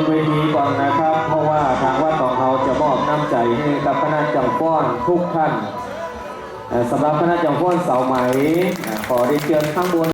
นเวทีก่อนนะครับ เพราะว่าทางวัดของเขาจะมอบน้ำใจให้กับคณะจังฟ้อนทุกท่านสำหรับคณะจังฟ้อนเสาไหมขอได้เชิญข้างบน